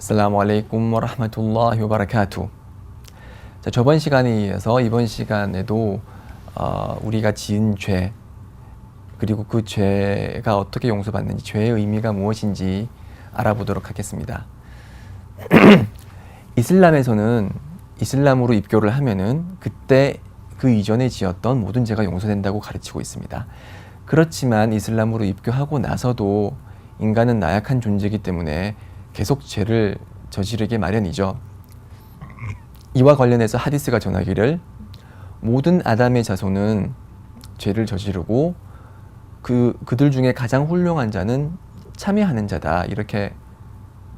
아살라무 알레이쿰 와라흐마툴라히 와바라카투. 자, 저번 시간에 이어서 이번 시간에도 어, 우리가 지은 죄 그리고 그 죄가 어떻게 용서받는지 죄의 의미가 무엇인지 알아보도록 하겠습니다. 이슬람에서는 이슬람으로 입교를 하면은 그때 그 이전에 지었던 모든 죄가 용서된다고 가르치고 있습니다. 그렇지만 이슬람으로 입교하고 나서도 인간은 나약한 존재이기 때문에 계속 죄를 저지르게 마련이죠. 이와 관련해서 하디스가 전하기를 모든 아담의 자손은 죄를 저지르고 그 그들 중에 가장 훌륭한 자는 참여하는 자다 이렇게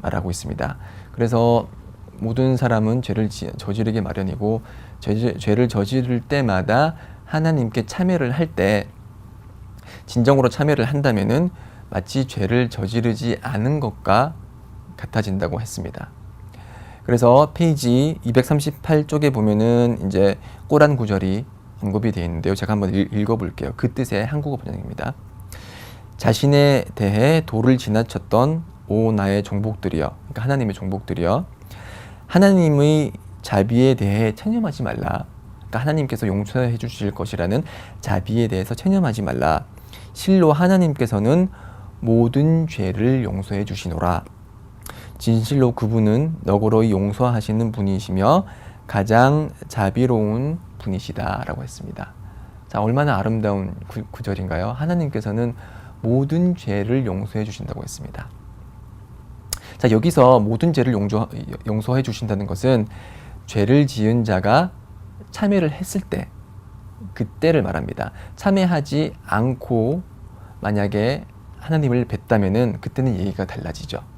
말하고 있습니다. 그래서 모든 사람은 죄를 지- 저지르게 마련이고 죄, 죄를 저지를 때마다 하나님께 참여를 할 때 진정으로 참여를 한다면은 마치 죄를 저지르지 않은 것과 같아진다고 했습니다. 그래서 페이지 238쪽에 보면은 이제 꼬란 구절이 언급이 되어 있는데요. 제가 한번 읽- 읽어 볼게요. 그 뜻의 한국어 번역입니다. 자신에 대해 도를 지나쳤던 오 나의 종복들이여, 그러니까 하나님의 종복들이여, 하나님의 자비에 대해 체념하지 말라. 그러니까 하나님께서 용서해 주실 것이라는 자비에 대해서 체념하지 말라. 실로 하나님께서는 모든 죄를 용서해 주시노라. 진실로 그분은 너그러이 용서하시는 분이시며 가장 자비로운 분이시다라고 했습니다. 자, 얼마나 아름다운 구, 구절인가요? 하나님께서는 모든 죄를 용서해 주신다고 했습니다. 자, 여기서 모든 죄를 용서, 용서해 주신다는 것은 죄를 지은 자가 참여를 했을 때 그때를 말합니다. 참여하지 않고 만약에 하나님을 뵀다면은 그때는 얘기가 달라지죠.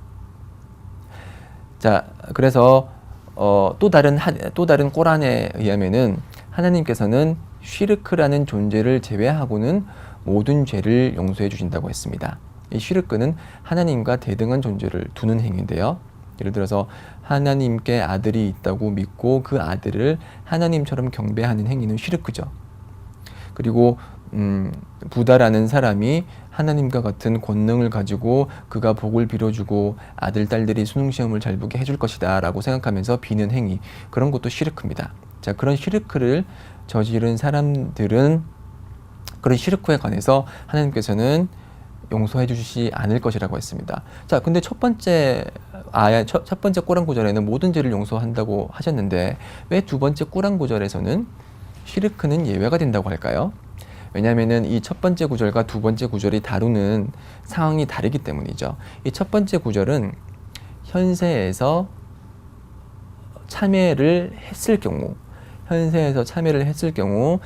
자, 그래서 어, 또 다른 하, 또 다른 꼬란에 의하면은 하나님께서는 쉬르크라는 존재를 제외하고는 모든 죄를 용서해 주신다고 했습니다. 이 쉬르크는 하나님과 대등한 존재를 두는 행위인데요. 예를 들어서 하나님께 아들이 있다고 믿고 그 아들을 하나님처럼 경배하는 행위는 쉬르크죠. 그리고 음, 부다라는 사람이 하나님과 같은 권능을 가지고 그가 복을 빌어주고 아들 딸들이 수능 시험을 잘 보게 해줄 것이다라고 생각하면서 비는 행위 그런 것도 시르크입니다. 자 그런 시르크를 저지른 사람들은 그런 시르크에 관해서 하나님께서는 용서해 주시지 않을 것이라고 했습니다. 자, 근데 첫 번째 아야 첫, 첫 번째 꼬란 구절에는 모든 죄를 용서한다고 하셨는데 왜 두 번째 꼬란 구절에서는 시르크는 예외가 된다고 할까요? 왜냐하면은 이 첫 번째 구절과 두 번째 구절이 다루는 상황이 다르기 때문이죠. 이 첫 번째 구절은 현세에서 참여를 했을 경우, 현세에서 참여를 했을 경우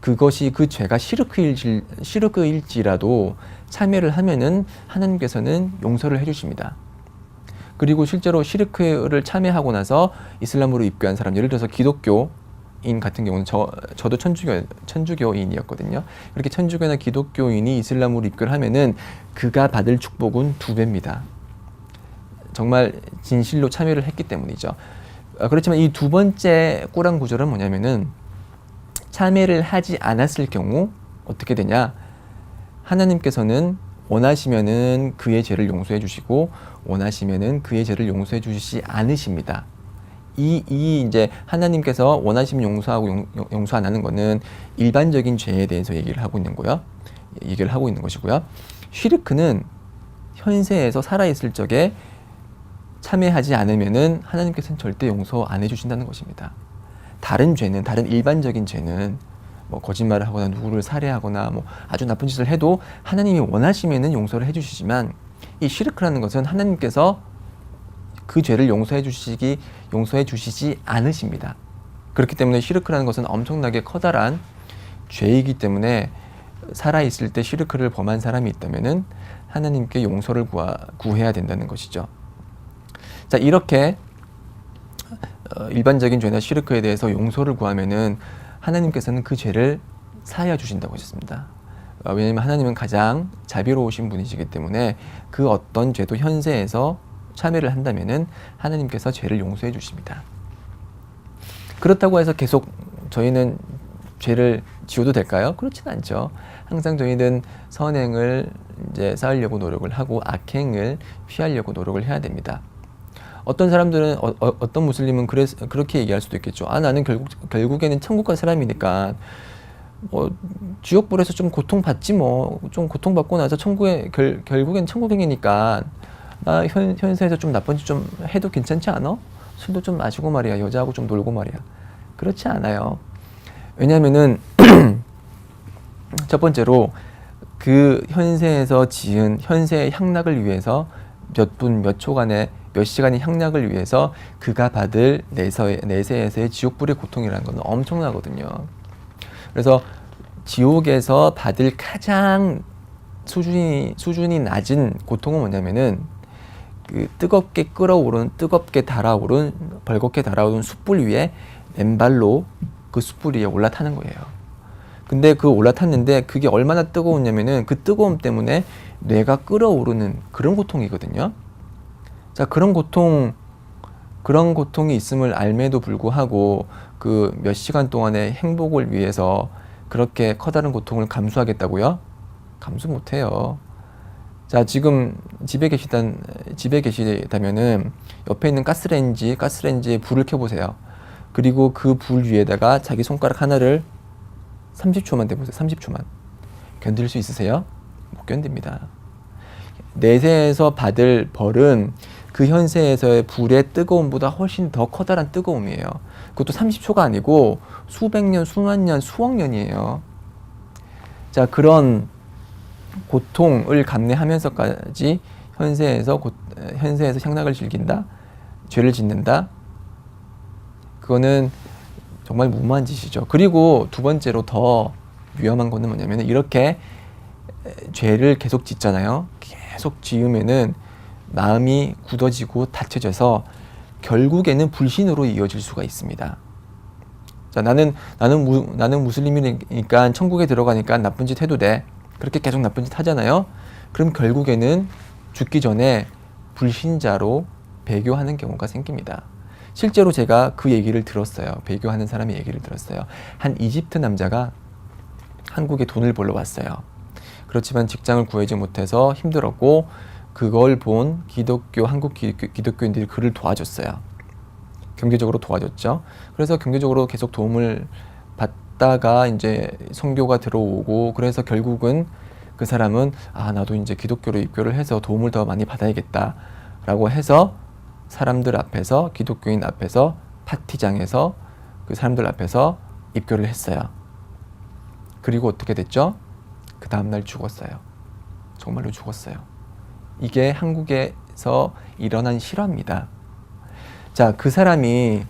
그것이 그 죄가 시르크일지, 시르크일지라도 참여를 하면은 하나님께서는 용서를 해주십니다. 그리고 실제로 시르크를 참여하고 나서 이슬람으로 입교한 사람, 예를 들어서 기독교 인 같은 경우는 저, 저도 천주교, 천주교인이었거든요. 이렇게 천주교나 기독교인이 이슬람으로 입교를 하면은 그가 받을 축복은 두 배입니다. 정말 진실로 참여를 했기 때문이죠. 어, 그렇지만 이 두 번째 꾸란 구절은 뭐냐면은 참여를 하지 않았을 경우 어떻게 되냐? 하나님께서는 원하시면은 그의 죄를 용서해 주시고 원하시면은 그의 죄를 용서해 주시지 않으십니다. 이, 이 이제 하나님께서 원하시면 용서하고 용, 용- 용서 안 하는 거는 일반적인 죄에 대해서 얘기를 하고 있는 거요. 얘기를 하고 있는 것이고요. 쉬르크는 현세에서 살아있을 적에 참여하지 않으면은 하나님께서는 절대 용서 안 해주신다는 것입니다. 다른 죄는 다른 일반적인 죄는 뭐 거짓말을 하거나 누구를 살해하거나 뭐 아주 나쁜 짓을 해도 하나님이 원하시면은 용서를 해주시지만 이 시르크라는 것은 하나님께서 그 죄를 용서해 주시기 용서해 주시지 않으십니다. 그렇기 때문에 시르크라는 것은 엄청나게 커다란 죄이기 때문에 살아 있을 때 시르크를 범한 사람이 있다면은 하나님께 용서를 구하, 구해야 된다는 것이죠. 자 이렇게 어, 일반적인 죄나 시르크에 대해서 용서를 구하면은 하나님께서는 그 죄를 사하여 주신다고 하셨습니다. 어, 왜냐하면 하나님은 가장 자비로우신 분이시기 때문에 그 어떤 죄도 현세에서 참여를 한다면은 하나님께서 죄를 용서해 주십니다. 그렇다고 해서 계속 저희는 죄를 지어도 될까요? 그렇지는 않죠. 항상 저희는 선행을 이제 쌓으려고 노력을 하고 악행을 피하려고 노력을 해야 됩니다. 어떤 사람들은 어, 어, 떤 무슬림은 그래 그렇게 얘기할 수도 있겠죠. 아 나는 결국 결국에는 천국 갈 사람이니까 뭐 지옥불에서 좀 고통 받지 뭐 좀 고통 받고 나서 천국에 결, 결국엔 천국행이니까 나 현, 현세에서 좀 나쁜 짓 좀 해도 괜찮지 않아? 술도 좀 마시고 말이야 여자하고 좀 놀고 말이야 그렇지 않아요. 왜냐하면은 첫 번째로 그 현세에서 지은 현세의 향락을 위해서 몇 분 몇 초간의 몇 시간의 향락을 위해서 그가 받을 내서의, 내세에서의 지옥불의 고통이라는 건 엄청나거든요. 그래서 지옥에서 받을 가장 수준이 수준이 낮은 고통은 뭐냐면은 그 뜨겁게 끓어오른 뜨겁게 달아오른 벌겋게 달아오른 숯불 위에 맨발로 그 숯불 위에 올라타는 거예요. 근데 그 올라탔는데 그게 얼마나 뜨거웠냐면은 그 뜨거움 때문에 뇌가 끓어오르는 그런 고통이거든요. 자, 그런 고통, 그런 고통이 있음을 알매도 불구하고 그 몇 시간 동안의 행복을 위해서 그렇게 커다란 고통을 감수하겠다고요? 감수 못 해요. 자, 지금 집에 계시단, 집에 계시다면은 옆에 있는 가스레인지, 가스레인지에 불을 켜보세요. 그리고 그 불 위에다가 자기 손가락 하나를 30초만 대보세요. 30초만. 견딜 수 있으세요? 못 견딥니다. 내세에서 받을 벌은 그 현세에서의 불의 뜨거움보다 훨씬 더 커다란 뜨거움이에요. 그것도 30초가 아니고 수백 년, 수만 년, 수억 년이에요. 자, 그런 고통을 감내하면서까지 현세에서 고, 현세에서 향락을 즐긴다, 죄를 짓는다. 그거는 정말 무모한 짓이죠. 그리고 두 번째로 더 위험한 거는 뭐냐면 이렇게 죄를 계속 짓잖아요. 계속 지으면은 마음이 굳어지고 닫혀져서 결국에는 불신으로 이어질 수가 있습니다. 자, 나는 나는 무, 나는 무슬림이니까 천국에 들어가니까 나쁜 짓 해도 돼. 그렇게 계속 나쁜 짓 하잖아요. 그럼 결국에는 죽기 전에 불신자로 배교하는 경우가 생깁니다. 실제로 제가 그 얘기를 들었어요. 배교하는 사람의 얘기를 들었어요. 한 이집트 남자가 한국에 돈을 벌러 왔어요. 그렇지만 직장을 구하지 못해서 힘들었고 그걸 본 기독교 한국 기독교 인들이 그를 도와줬어요. 경제적으로 도와줬죠. 그래서 경제적으로 계속 도움을 받다가 이제 성교가 들어오고 그래서 결국은 그 사람은 아 나도 이제 기독교로 입교를 해서 도움을 더 많이 받아야겠다라고 해서 사람들 앞에서 기독교인 앞에서 파티장에서 그 사람들 앞에서 입교를 했어요. 그리고 어떻게 됐죠? 그 다음날 죽었어요. 정말로 죽었어요. 이게 한국에서 일어난 실화입니다. 자, 그 사람이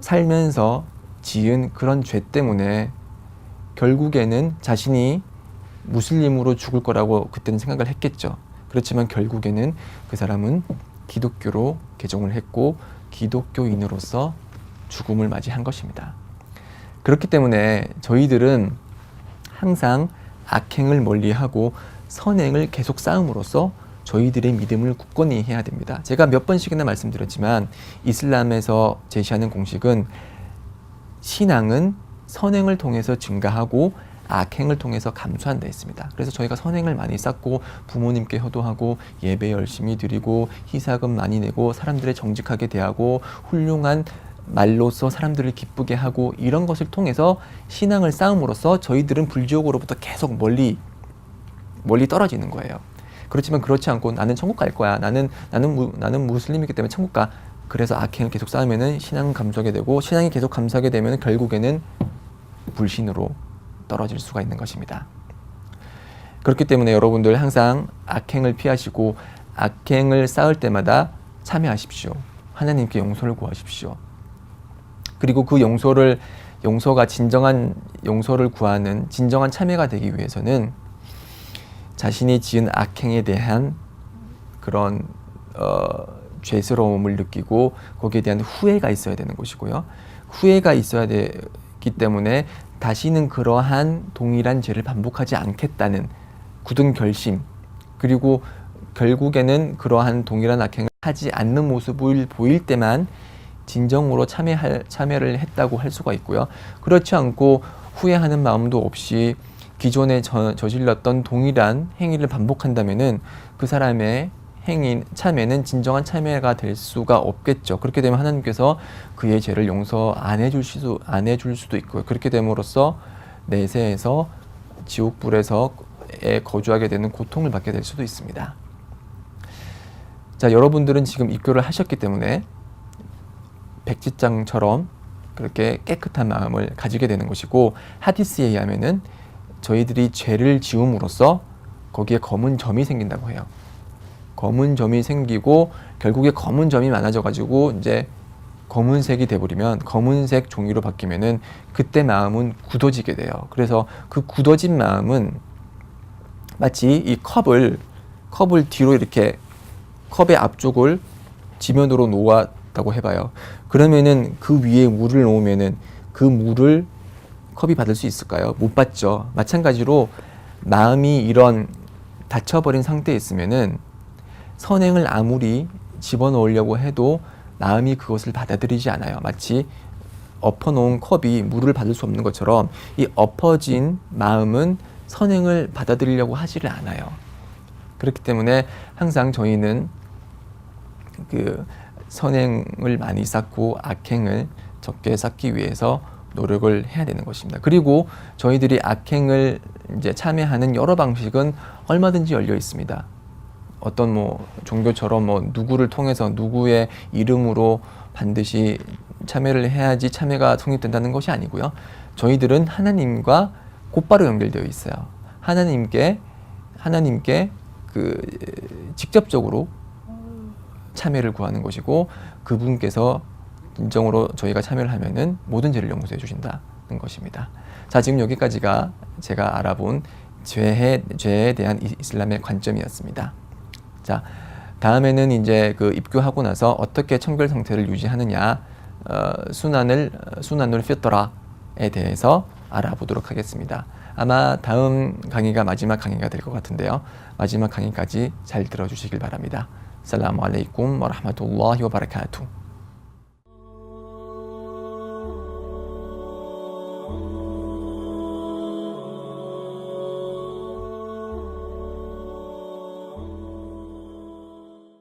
살면서 지은 그런 죄 때문에 결국에는 자신이 무슬림으로 죽을 거라고 그때는 생각을 했겠죠. 그렇지만 결국에는 그 사람은 기독교로 개종을 했고 기독교인으로서 죽음을 맞이한 것입니다. 그렇기 때문에 저희들은 항상 악행을 멀리하고 선행을 계속 쌓음으로써 저희들의 믿음을 굳건히 해야 됩니다. 제가 몇 번씩이나 말씀드렸지만 이슬람에서 제시하는 공식은 신앙은 선행을 통해서 증가하고 악행을 통해서 감수한다 했습니다. 그래서 저희가 선행을 많이 쌓고 부모님께 효도하고 예배 열심히 드리고 희사금 많이 내고 사람들의 정직하게 대하고 훌륭한 말로써 사람들을 기쁘게 하고 이런 것을 통해서 신앙을 쌓음으로써 저희들은 불지옥으로부터 계속 멀리 멀리 떨어지는 거예요. 그렇지만 그렇지 않고 나는 천국 갈 거야. 나는 나는 무, 나는 무슬림이기 때문에 천국 가. 그래서 악행을 계속 쌓으면은 신앙 감수하게 되고 신앙이 계속 감수하게 되면 결국에는 불신으로 떨어질 수가 있는 것입니다. 그렇기 때문에 여러분들 항상 악행을 피하시고 악행을 쌓을 때마다 참여하십시오. 하나님께 용서를 구하십시오. 그리고 그 용서를 용서가 진정한 용서를 구하는 진정한 참여가 되기 위해서는 자신이 지은 악행에 대한 그런 어, 죄스러움을 느끼고 거기에 대한 후회가 있어야 되는 것이고요. 후회가 있어야 되기 때문에 다시는 그러한 동일한 죄를 반복하지 않겠다는 굳은 결심 그리고 결국에는 그러한 동일한 악행을 하지 않는 모습을 보일 때만 진정으로 참여할, 참여를 했다고 할 수가 있고요. 그렇지 않고 후회하는 마음도 없이 기존에 저, 저질렀던 동일한 행위를 반복한다면은 그 사람의 행위 참회는 진정한 참회가 될 수가 없겠죠. 그렇게 되면 하나님께서 그의 죄를 용서 안 해줄 수도 안 해줄 수도 있고요. 그렇게 됨으로써 내세에서 지옥 불에서 에 거주하게 되는 고통을 받게 될 수도 있습니다. 자, 여러분들은 지금 입교를 하셨기 때문에 백지장처럼 그렇게 깨끗한 마음을 가지게 되는 것이고 하디스에 의하면은 저희들이 죄를 지음으로써 거기에 검은 점이 생긴다고 해요. 검은 점이 생기고 결국에 검은 점이 많아져 가지고 이제 검은색이 돼버리면 검은색 종이로 바뀌면은 그때 마음은 굳어지게 돼요. 그래서 그 굳어진 마음은 마치 이 컵을 컵을 뒤로 이렇게 컵의 앞쪽을 지면으로 놓았다고 해봐요. 그러면은 그 위에 물을 놓으면은 그 물을 컵이 받을 수 있을까요? 못 받죠. 마찬가지로 마음이 이런 닫혀버린 상태에 있으면은 선행을 아무리 집어넣으려고 해도 마음이 그것을 받아들이지 않아요. 마치 엎어놓은 컵이 물을 받을 수 없는 것처럼 이 엎어진 마음은 선행을 받아들이려고 하지를 않아요. 그렇기 때문에 항상 저희는 그 선행을 많이 쌓고 악행을 적게 쌓기 위해서 노력을 해야 되는 것입니다. 그리고 저희들이 악행을 이제 참여하는 여러 방식은 얼마든지 열려 있습니다. 어떤 뭐 종교처럼 뭐 누구를 통해서 누구의 이름으로 반드시 참여를 해야지 참여가 성립된다는 것이 아니고요. 저희들은 하나님과 곧바로 연결되어 있어요. 하나님께 하나님께 그 직접적으로 참여를 구하는 것이고 그분께서 진정으로 저희가 참여를 하면은 모든 죄를 용서해 주신다는 것입니다. 자, 지금 여기까지가 제가 알아본 죄에, 죄에 대한 이- 이슬람의 관점이었습니다. 자, 다음에는 이제 그 입교하고 나서 어떻게 청결 상태를 유지하느냐, 어, 순환을, 어, 순환을 피터라에 대해서 알아보도록 하겠습니다. 아마 다음 강의가 마지막 강의가 될 것 같은데요. 마지막 강의까지 잘 들어주시길 바랍니다. 살라무 알레이쿰 와 라흐마투ல்லா히 와 바라카투.